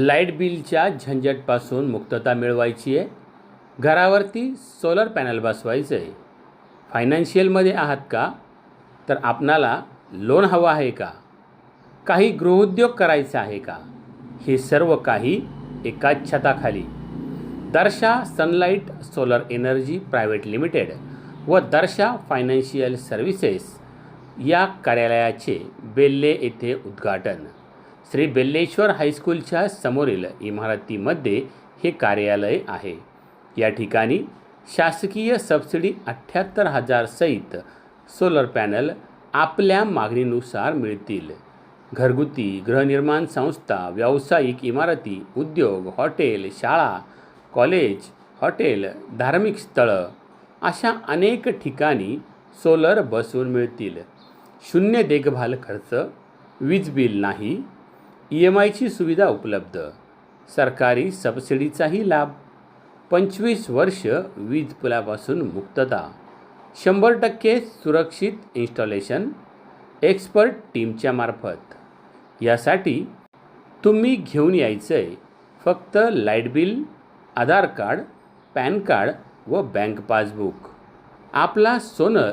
Light बिलच्या झंझटपासून मुक्तता मिळवायची आहे. घरावरती सोलर पॅनल बसवायचं आहे. फायनान्शियलमध्ये आहात का? तर आपणाला लोन हवं आहे का? काही गृहउद्योग करायचा आहे का? हे सर्व काही एकाच छताखाली. Darsha sunlight solar energy private limited व दर्शा फायनान्शियल सर्व्हिसेस या कार्यालयाचे बेल्ले येथे उद्घाटन. श्री बेल्लेश्वर हायस्कूलच्या समोरील इमारतीमध्ये हे कार्यालय आहे. या ठिकाणी शासकीय सबसिडी अठ्ठ्याहत्तर हजार सहित सोलर पॅनल आपल्या मागणीनुसार मिळतील. घरगुती गृहनिर्माण संस्था व्यावसायिक इमारती उद्योग हॉटेल शाळा कॉलेज हॉटेल धार्मिक स्थळं अशा अनेक ठिकाणी सोलर बसवून मिळतील. शून्य देखभाल खर्च वीज बिल नाही ई एम आयची सुविधा उपलब्ध. सरकारी सबसिडीचाही लाभ. पंचवीस वर्ष वीज पुलापासून मुक्तता. शंभर टक्के सुरक्षित इन्स्टॉलेशन. एक्सपर्ट टीमच्या मार्फत. यासाठी तुम्ही घेऊन यायचं आहे फक्त light bill Aadhaar card pan card व बँक पासबुक. आपला सोनं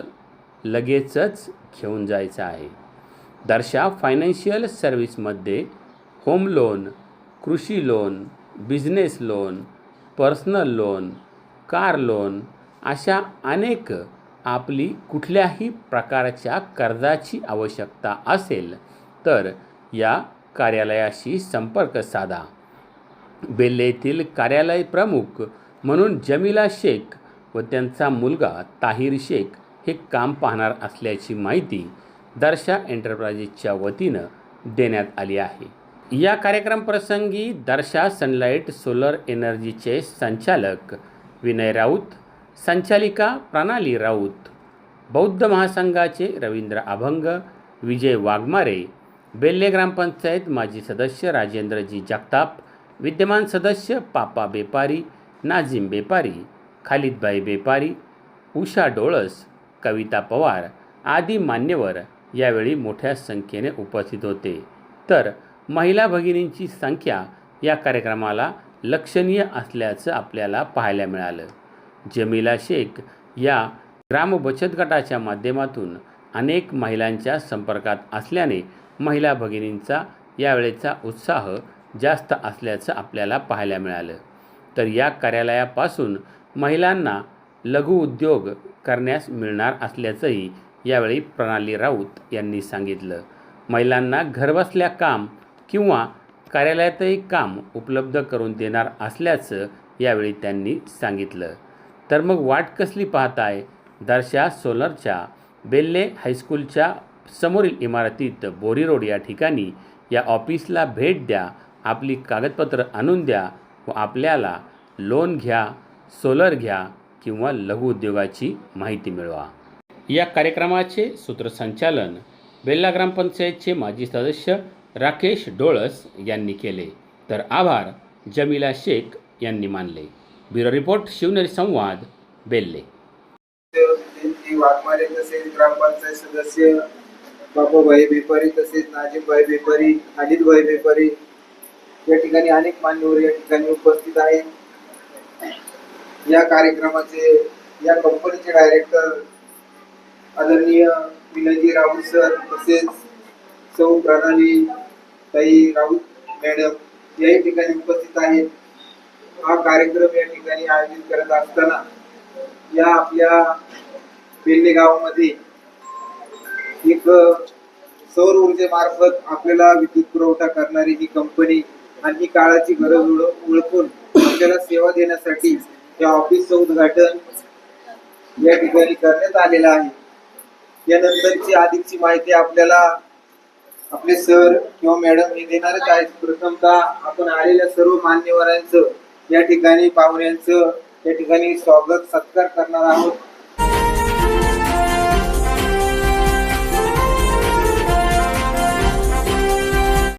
लगेचच घेऊन जायचं आहे. दर्शा फायनान्शियल सर्व्हिसमध्ये होम लोन कृषी loan business loan personal loan car loan अशा अनेक आपली कुठल्याही प्रकारच्या कर्जाची आवश्यकता असेल तर या कार्यालयाशी संपर्क साधा. बेल्ले येथील कार्यालय प्रमुख म्हणून जमीला शेख व त्यांचा मुलगा ताहिर शेख हे काम पाहणार असल्याची माहिती दर्शा एंटरप्राइजेसच्या वतीनं देण्यात आली आहे. या कार्यक्रम प्रसंगी दर्शा सनलाईट सोलर एनर्जीचे संचालक विनय राऊत संचालिका प्रणाली राऊत बौद्ध महासंघाचे रवींद्र अभंग विजय वाघमारे बेल्ले ग्रामपंचायत माजी सदस्य राजेंद्रजी जगताप विद्यमान सदस्य पापा बेपारी नाझीम बेपारी खालिदबाई बेपारी उषा डोळस कविता पवार आदी मान्यवर यावेळी मोठ्या संख्येने उपस्थित होते. तर महिला भगिनींची संख्या या कार्यक्रमाला लक्षणीय असल्याचं आपल्याला पाहायला मिळालं. जमीला शेख या ग्राम बचत गटाच्या माध्यमातून अनेक महिलांच्या संपर्कात असल्याने महिला भगिनींचा यावेळेचा उत्साह जास्त असल्याचं आपल्याला पाहायला मिळालं. तर या कार्यालयापासून महिलांना लघु उद्योग करण्यास मिळणार असल्याचंही यावेळी प्रणाली राऊत यांनी सांगितलं. महिलांना घरबसल्या काम किंवा कार्यालयातही काम उपलब्ध करून देणार असल्याचं यावेळी त्यांनी सांगितलं. तर मग वाट कसली पाहताय? दर्शा सोलरच्या बेल्ले हायस्कूलच्या समोरील इमारतीत बोरी रोड या ठिकाणी या ऑफिसला भेट द्या आपली कागदपत्र आणून द्या व आपल्याला लोन घ्या सोलर घ्या किंवा लघु उद्योगाची माहिती मिळवा. या कार्यक्रमाचे सूत्रसंचालन बेल्ला ग्रामपंचायतचे माजी सदस्य राकेश डोळस यांनी केले. तर आभार जमीला शेख यांनी मानले. ब्युरो रिपोर्ट शिवनेरी संवाद बेल्ले. वाघमारे तसेच ग्रामपंचायत सदस्य बाबाभाई बेपारी तसेच नाजिमभाई बेपारी अजितभाई बेपारी या ठिकाणी अनेक मान्यवर या ठिकाणी उपस्थित आहेत. या कार्यक्रमाचे या कंपनीचे डायरेक्टर आदरणीय विनयजी राऊत सर तसेच सौ प्रणाली ताई राऊत मॅडम याही ठिकाणी उपस्थित आहेत. हा कार्यक्रम या ठिकाणी आयोजित करत असताना या आपल्या पेल्ले गावामध्ये एक सौर ऊर्जेमार्फत आपल्याला विद्युत पुरवठा करणारी ही कंपनी आणि ही काळाची गरज ओळखून आपल्याला सेवा देण्यासाठी या ऑफिसचं उद्घाटन या ठिकाणी करण्यात आलेलं आहे. यानंतरची अधिकची माहिती आपल्याला आपले सर किंवा मॅडम हे देणारच आहेत. प्रथमतः आपण आलेल्या सर्व मान्यवरांचं या ठिकाणी पाहुण्यांचं या ठिकाणी स्वागत सत्कार करणार आहोत.